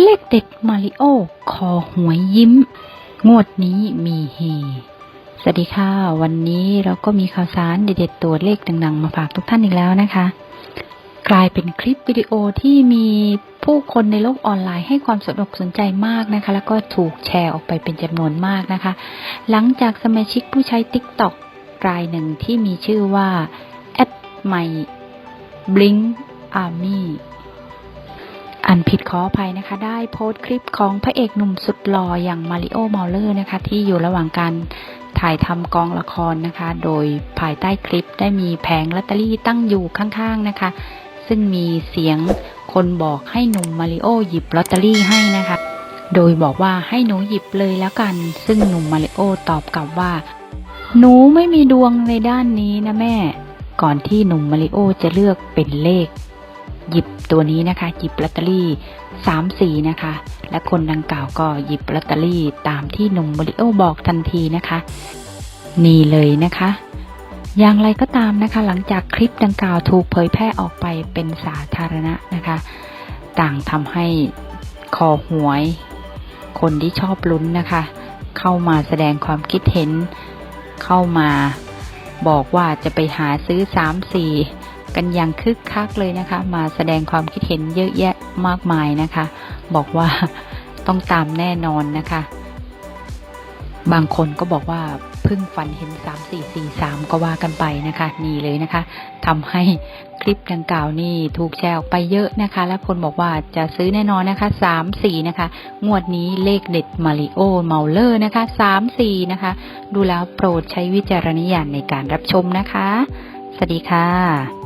เลขเด็ดมาริโอ คอหวยยิ้ม งวดนี้มีเฮ สวัสดีค่ะ วันนี้เราก็มีข่าวสารเด็ดๆตัวเลขดังๆ มาฝากทุกท่านอีกแล้วนะคะ กลายเป็นคลิปวิดีโอที่มีผู้คนในโลกออนไลน์ให้ความสนอกสนใจมากนะคะ แล้วก็ถูกแชร์ออกไปเป็นจำนวนมากนะคะ หลังจากสมาชิกผู้ใช้ TikTok รายหนึ่งที่มีชื่อว่า at my blink army อั นผิดขออภัยนะคะ ได้โพสต์คลิปของพระเอกหนุ่มสุดหล่ออย่างมาริโอเมาเลอร์นะคะ ที่อยู่ระหว่างการถ่ายทำกองละครนะคะ โดยภายใต้คลิปได้มีแผงลอตเตอรี่ตั้งอยู่ข้างๆนะคะ ซึ่งมีเสียงคนบอกให้หนุ่มมาริโอหยิบลอตเตอรี่ให้นะคะ โดยบอกว่าให้หนูหยิบเลยแล้วกัน ซึ่งหนุ่มมาริโอตอบกลับว่า หนูไม่มีดวงในด้านนี้นะแม่ ก่อนที่หนุ่มมาริโอจะเลือกเป็นเลข หยิบตัวนี้นะคะ หยิบลอตเตอรี่สามสีนะคะ และคนดังกล่าวก็หยิบลอตเตอรี่ตามที่หนุ่มมาริโอบอกทันทีนะคะ นี่เลยนะคะ อย่างไรก็ตามนะคะ หลังจากคลิปดังกล่าวถูกเผยแพร่ออกไปเป็นสาธารณะนะคะ ต่างทำให้คอหวย คนที่ชอบลุ้นนะคะ เข้ามาแสดงความคิดเห็น เข้ามาบอกว่าจะไปหาซื้อสามสี่ กันอย่างคึกคักเลยนะคะ มาแสดงความคิดเห็นเยอะแยะมากมายนะคะ บอกว่าต้องตามแน่นอนนะคะ บางคนก็บอกว่าเพิ่งฝันเห็น 3 4 4 3 ก็ว่ากันไปนะคะนี่เลยนะคะทำให้คลิปดังกล่าวนี่ถูกแชร์ออกไปเยอะนะคะ และคนบอกว่าจะซื้อแน่นอนนะคะ 3 4 นะคะ งวดนี้เลขเด็ดมาริโอเมาเลอร์นะคะ 3 4 นะคะ ดูแล้วโปรดใช้วิจารณญาณในการรับชมนะคะ สวัสดีค่ะ